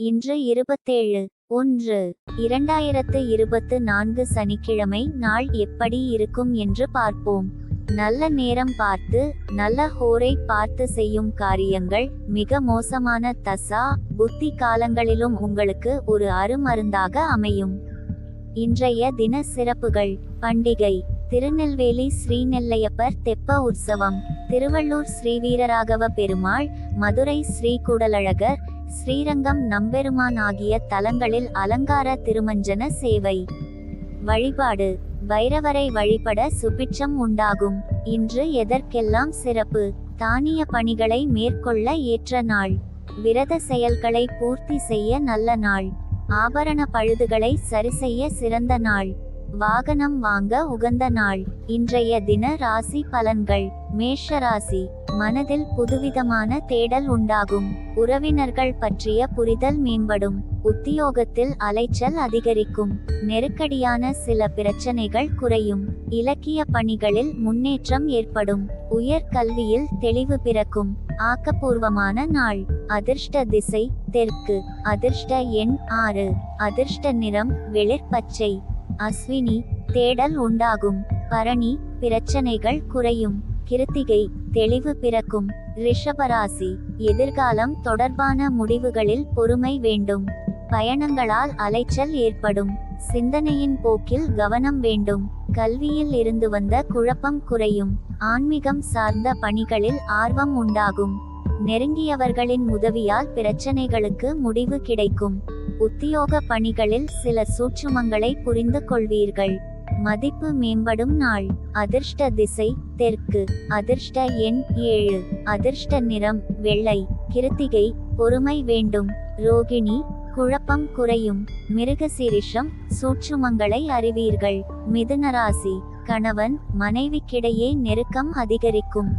இன்று இருபத்தேழு ஒன்று இரண்டாயிரத்து இருபத்து நான்கு சனிக்கிழமை நாள் எப்படி இருக்கும் என்று பார்ப்போம். நல்ல நேரம் பார்த்து நல்ல ஹோரை பார்த்து செய்யும் காரியங்கள் மிக மோசமான தசா புத்தி காலங்களிலும் உங்களுக்கு ஒரு அருமருந்தாக அமையும். இன்றைய தின சிறப்புகள் பண்டிகை திருநெல்வேலி ஸ்ரீநெல்லையப்பர் தெப்ப உற்சவம் திருவள்ளூர் ஸ்ரீவீரராகவ பெருமாள் மதுரை ஸ்ரீ கூடலழகர் ஸ்ரீரங்கம் நம்பெருமான் ஆகிய தலங்களில் அலங்கார திருமஞ்சன சேவை. வழிபாடு. பைரவரை வழிபட சுபிட்சம் உண்டாகும். இன்று எதற்கெல்லாம் சிறப்பு? தானிய பணிகளை மேற்கொள்ள ஏற்ற நாள். விரத செயல்களை பூர்த்தி செய்ய நல்ல நாள். ஆபரண பழுதுகளை சரிசெய்ய சிறந்த நாள். வாகனம் வாங்க உகந்த நாள். இன்றைய தின ராசி பலன்கள். மேஷ ராசி. மனதில் புதுவிதமான தேடல் உண்டாகும். உறவினர்கள் பற்றிய புரிதல் மேம்படும். உத்தியோகத்தில் அலைச்சல் அதிகரிக்கும். நெருக்கடியான சில பிரச்சனைகள் குறையும். இலக்கிய பணிகளில் முன்னேற்றம் ஏற்படும். உயர் கல்வியில் தெளிவு பிறக்கும். ஆக்கப்பூர்வமான நாள். அதிர்ஷ்ட திசை. தெற்கு. அதிர்ஷ்ட எண் ஆறு. அதிர்ஷ்ட நிறம் வெளிர் பச்சை அஸ்வினி. தேடல் உண்டாகும். பரணி. பிரச்சனைகள் குறையும். கிருத்திகை தெளிவு பிறக்கும். ரிஷபராசி எதிர்காலம் தொடர்பான முடிவுகளில் பொறுமை வேண்டும். பயணங்களால் அலைச்சல் ஏற்படும். சிந்தனையின் போக்கில் கவனம் வேண்டும். கல்வியில் இருந்து வந்த குழப்பம் குறையும். ஆன்மீகம் சார்ந்த பணிகளில் ஆர்வம் உண்டாகும். நெருங்கியவர்களின் உதவியால் பிரச்சனைகளுக்கு முடிவு கிடைக்கும். உத்தியோக பணிகளில் சில சூட்சுமங்களை புரிந்து கொள்வீர்கள். மதிப்பு மேம்படும் நாள். அதிர்ஷ்ட திசை தெற்கு. அதிர்ஷ்ட எண் ஏழு. அதிர்ஷ்ட நிறம் வெள்ளை. கிருத்திகை பொறுமை வேண்டும். ரோகிணி குழப்பம் குறையும். மிருகசீரிஷம் சூட்சுமங்களை அறிவீர்கள். மிதுனராசி கணவன் மனைவிக்கிடையே நெருக்கம் அதிகரிக்கும்.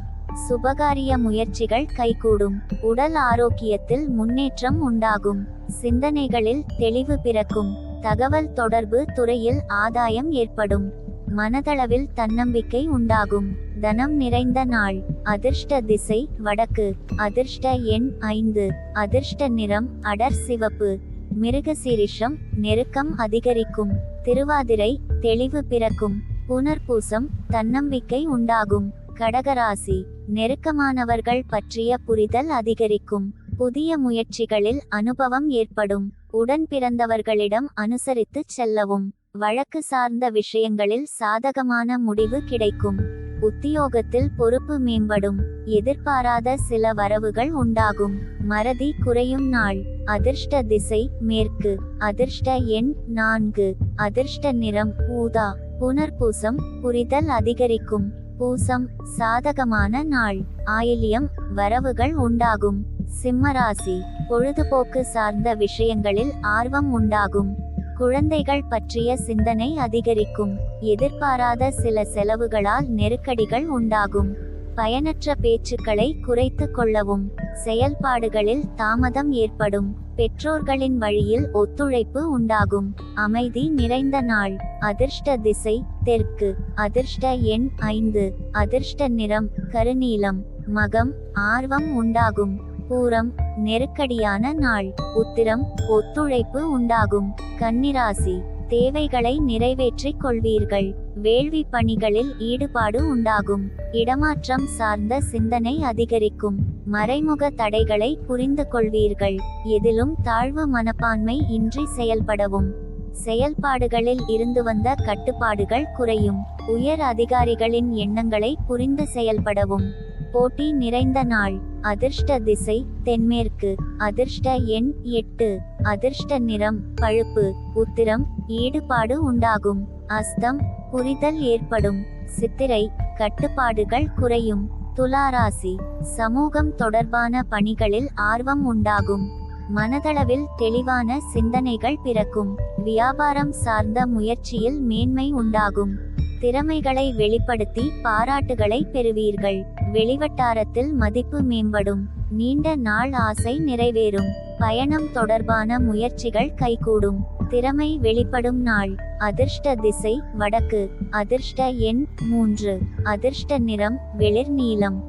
சுபகாரிய முயற்சிகள் கைகூடும். உடல் ஆரோக்கியத்தில் முன்னேற்றம் உண்டாகும். சிந்தனைகளில் தெளிவு பிறக்கும். தகவல் தொடர்பு துறையில் ஆதாயம் ஏற்படும். மனதளவில் தன்னம்பிக்கை உண்டாகும். தனம் நிறைந்த நாள். அதிர்ஷ்ட திசை வடக்கு. அதிர்ஷ்ட எண் ஐந்து. அதிர்ஷ்ட நிறம் அடர் சிவப்பு. மிருகசீரிஷம் நெருக்கம் அதிகரிக்கும். திருவாதிரை தெளிவு பிறக்கும். புனர்பூசம் தன்னம்பிக்கை உண்டாகும். கடகராசி. நெருக்கமானவர்கள் பற்றிய புரிதல் அதிகரிக்கும். புதிய முயற்சிகளில் அனுபவம் ஏற்படும். உடன் பிறந்தவர்களிடம் அனுசரித்துச் செல்லவும். வழக்கு சார்ந்த விஷயங்களில் சாதகமான முடிவு கிடைக்கும். உத்தியோகத்தில் பொறுப்பு மேம்படும். எதிர்பாராத சில வரவுகள் உண்டாகும். மறதி குறையும் நாள். அதிர்ஷ்ட திசை மேற்கு. அதிர்ஷ்ட எண் நான்கு. அதிர்ஷ்ட நிறம் ஊதா. புனர்பூசம் புரிதல் அதிகரிக்கும். பூசம் சாதகமான நாள். ஆயில்யம் வரவுகள் உண்டாகும். சிம்மராசி பொழுதுபோக்கு சார்ந்த விஷயங்களில் ஆர்வம் உண்டாகும். குழந்தைகள் பற்றிய சிந்தனை அதிகரிக்கும். எதிர்பாராத சில செலவுகளால் நெருக்கடிகள் உண்டாகும். பயனற்ற பேச்சுக்களை குறைத்து கொள்ளவும். செயல்பாடுகளில் தாமதம் ஏற்படும். பெற்றோர்களின் வழியில் ஒத்துழைப்பு உண்டாகும். அமைதி நிறைந்த நாள். அதிர்ஷ்ட திசை தெற்கு. அதிர்ஷ்ட எண் ஐந்து. அதிர்ஷ்ட நிறம் கருநீலம். மகம் ஆர்வம் உண்டாகும். பூரம் நெருக்கடியான நாள் உத்திரம் ஒத்துழைப்பு உண்டாகும். கன்னிராசி தேவைகளை நிறைவேற்றிக் கொள்வீர்கள். வேள்வி பணிகளில் ஈடுபாடு உண்டாகும். இடமாற்றம் சார்ந்த சிந்தனை அதிகரிக்கும். மறைமுக தடைகளை புரிந்து கொள்வீர்கள். எதிலும் தாழ்வு மனப்பான்மை இன்றி செயல்படவும். செயல்பாடுகளில் இருந்து வந்த கட்டுப்பாடுகள் குறையும். உயர் அதிகாரிகளின் எண்ணங்களை புரிந்து செயல்படவும். போட்டி நிறைந்த நாள் அதிர்ஷ்ட திசை தென்மேற்கு அதிர்ஷ்ட எண் எட்டு அதிர்ஷ்ட நிறம் பழுப்பு உத்திரம் ஈடுபாடு உண்டாகும் அஸ்தம் புரிதல் ஏற்படும் சித்திரை கட்டுப்பாடுகள் குறையும் துலாராசி சமூகம் தொடர்பான பணிகளில் ஆர்வம் உண்டாகும் மனதளவில் தெளிவான சிந்தனைகள் பிறக்கும் வியாபாரம் சார்ந்த முயற்சியில் மேன்மை உண்டாகும் திறமைகளை வெளிப்படுத்தி பாராட்டுகளை பெறுவீர்கள். வெளிவட்டாரத்தில் மதிப்பு மேம்படும். நீண்ட நாள் ஆசை நிறைவேறும். பயணம் தொடர்பான முயற்சிகள் கைகூடும். திறமை வெளிப்படும் நாள். அதிர்ஷ்ட திசை வடக்கு. அதிர்ஷ்ட எண் மூன்று. அதிர்ஷ்ட நிறம் வெளிர் நீளம்.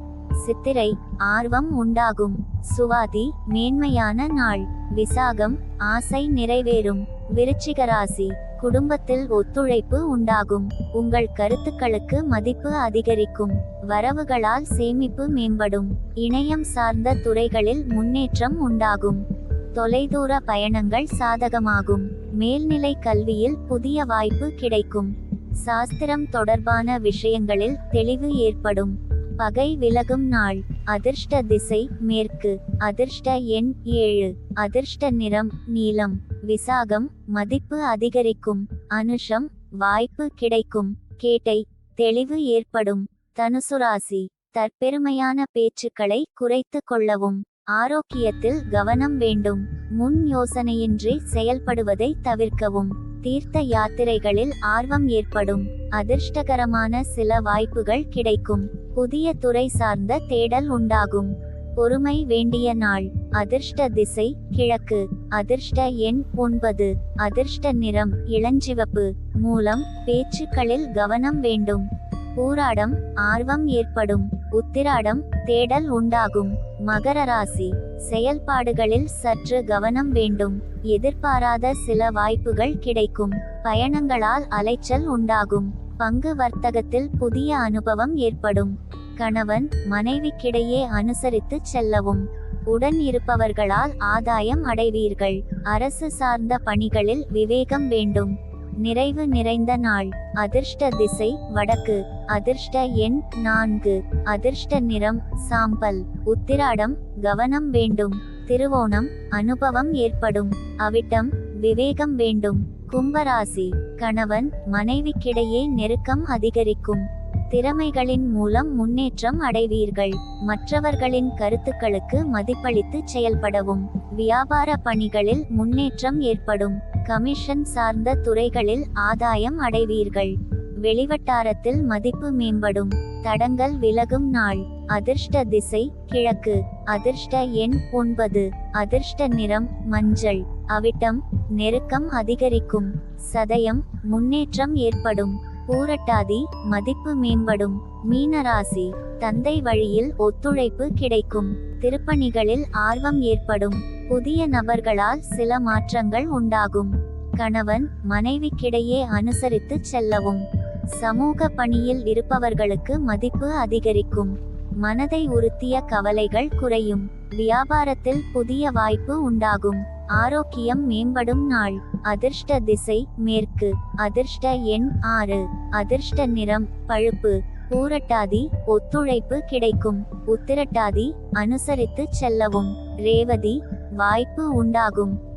சித்திரை ஆர்வம் உண்டாகும். சுவாதி மேன்மையான நாள். விசாகம் ஆசை நிறைவேறும். விருச்சிகராசி குடும்பத்தில் ஒத்துழைப்பு உண்டாகும். உங்கள் கருத்துக்களுக்கு மதிப்பு அதிகரிக்கும். வரவுகளால் சேமிப்பு மேம்படும். இணையம் சார்ந்த துறைகளில் முன்னேற்றம் உண்டாகும். தொலைதூர பயணங்கள் சாதகமாகும். மேல்நிலை கல்வியில் புதிய வாய்ப்பு கிடைக்கும். சாஸ்திரம் தொடர்பான விஷயங்களில் தெளிவு ஏற்படும். பகை விலகும் நாள். அதிர்ஷ்ட திசை மேற்கு. அதிர்ஷ்ட எண் ஏழு. அதிர்ஷ்ட நிறம் நீலம். விசாகம் மதிப்பு அதிகரிக்கும் அனுஷம் வாய்ப்பு கிடைக்கும் கேட்டை தெளிவு ஏற்படும் தனுசுராசி தற்பெருமையான பேச்சுக்களை குறைத்து கொள்ளவும் ஆரோக்கியத்தில் கவனம் வேண்டும் முன் யோசனையின்றி செயல்படுவதை தவிர்க்கவும் தீர்த்த யாத்திரைகளில் ஆர்வம் ஏற்படும் அதிர்ஷ்டகரமான சில வாய்ப்புகள் கிடைக்கும் புதிய துறை சார்ந்த தேடல் உண்டாகும். பொறுமை வேண்டிய நாள். அதிர்ஷ்ட திசை கிழக்கு. அதிர்ஷ்ட எண் ஒன்பது. அதிர்ஷ்ட நிறம் இளஞ்சிவப்பு. மூலம் பேச்சுக்களில் கவனம் வேண்டும். பூராடம் ஆர்வம் ஏற்படும். உத்திராடம் தேடல் உண்டாகும். மகர ராசி. செயல்பாடுகளில் சற்று கவனம் வேண்டும். எதிர்பாராத சில வாய்ப்புகள் கிடைக்கும். பயணங்களால் அலைச்சல் உண்டாகும். பங்கு வர்த்தகத்தில் புதிய அனுபவம் ஏற்படும். கணவன் மனைவிக்கிடையே அனுசரித்து செல்லவும். உடன் இருப்பவர்களால் ஆதாயம் அடைவீர்கள். அரசு சார்ந்த பணிகளில் விவேகம் வேண்டும். நிறைவு நிறைந்த நாள். அதிர்ஷ்ட திசை வடக்கு. அதிர்ஷ்ட எண் நான்கு. அதிர்ஷ்ட நிறம் சாம்பல். உத்திராடம் கவனம் வேண்டும். திருவோணம் அனுபவம் ஏற்படும். அவிட்டம் விவேகம் வேண்டும். கும்பராசி. கணவன் மனைவிக்கிடையே நெருக்கம் அதிகரிக்கும். திறமைகளின் மூலம் முன்னேற்றம் அடைவீர்கள். மற்றவர்களின் கருத்துக்களுக்கு மதிப்பளித்து செயல்படவும். வியாபார பணிகளில் முன்னேற்றம் ஏற்படும். கமிஷன் சார்ந்த துறைகளில் ஆதாயம் அடைவீர்கள். வெளிவட்டாரத்தில் மதிப்பு மேம்படும். தடங்கள் விலகும் நாள். அதிர்ஷ்ட திசை கிழக்கு. அதிர்ஷ்ட எண் ஒன்பது. அதிர்ஷ்ட நிறம் மஞ்சள். அவிட்டம் நெருக்கம் அதிகரிக்கும். சதயம் முன்னேற்றம் ஏற்படும். பூரட்டாதி மதிப்பு மேம்படும். மீனராசி தந்தை வழியில் ஒத்துழைப்பு கிடைக்கும். திருப்பணிகளில் ஆர்வம் ஏற்படும். புதிய நபர்களால் சில மாற்றங்கள் உண்டாகும். கணவன் மனைவிக்கிடையே அனுசரித்து செல்லவும். சமூக பணியில் இருப்பவர்களுக்கு மதிப்பு அதிகரிக்கும். மனதை உறுத்திய கவலைகள் குறையும். வியாபாரத்தில் புதிய வாய்ப்பு உண்டாகும். ஆரோக்கியம் மேம்படும் நாள். அதிர்ஷ்ட திசை மேற்கு. அதிர்ஷ்ட எண் ஆறு. அதிர்ஷ்ட நிறம் பழுப்பு. பூரட்டாதி ஒத்துழைப்பு கிடைக்கும். உத்திரட்டாதி அனுசரித்து செல்லவும். ரேவதி வாய்ப்பு உண்டாகும்.